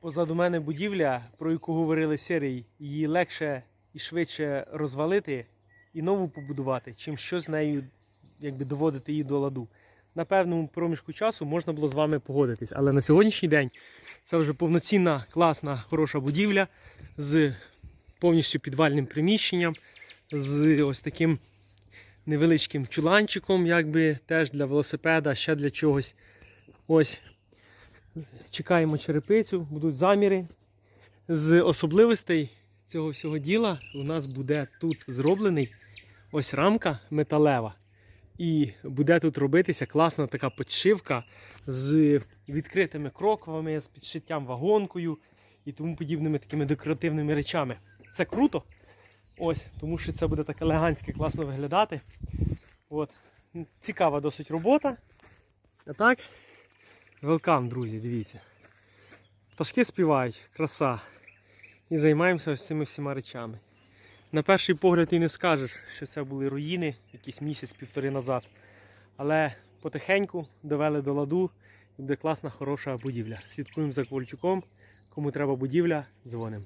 Позаду мене будівля, про яку говорили Сирий, її легше і швидше розвалити і нову побудувати, чим що з нею якби доводити її до ладу. На певному проміжку часу можна було з вами погодитись. Але на сьогоднішній день це вже повноцінна, класна, хороша будівля з повністю підвальним приміщенням, з ось таким невеличким чуланчиком, якби теж для велосипеда, ще для чогось. Ось чекаємо черепицю, будуть заміри. З особливостей цього всього діла у нас буде тут зроблений ось рамка металева. І буде тут робитися класна така підшивка з відкритими кроквами, з підшиттям вагонкою і тому подібними такими декоративними речами. Це круто. Ось, тому що це буде так елегантське, класно виглядати. От. Цікава досить робота. А так, велкам, друзі, дивіться. Пташки співають, краса. І займаємося ось цими всіма речами. На перший погляд і не скажеш, що це були руїни якийсь місяць-півтори назад. Але потихеньку довели до ладу і буде класна, хороша будівля. Слідкуємо за Ковальчуком. Кому треба будівля, дзвонимо.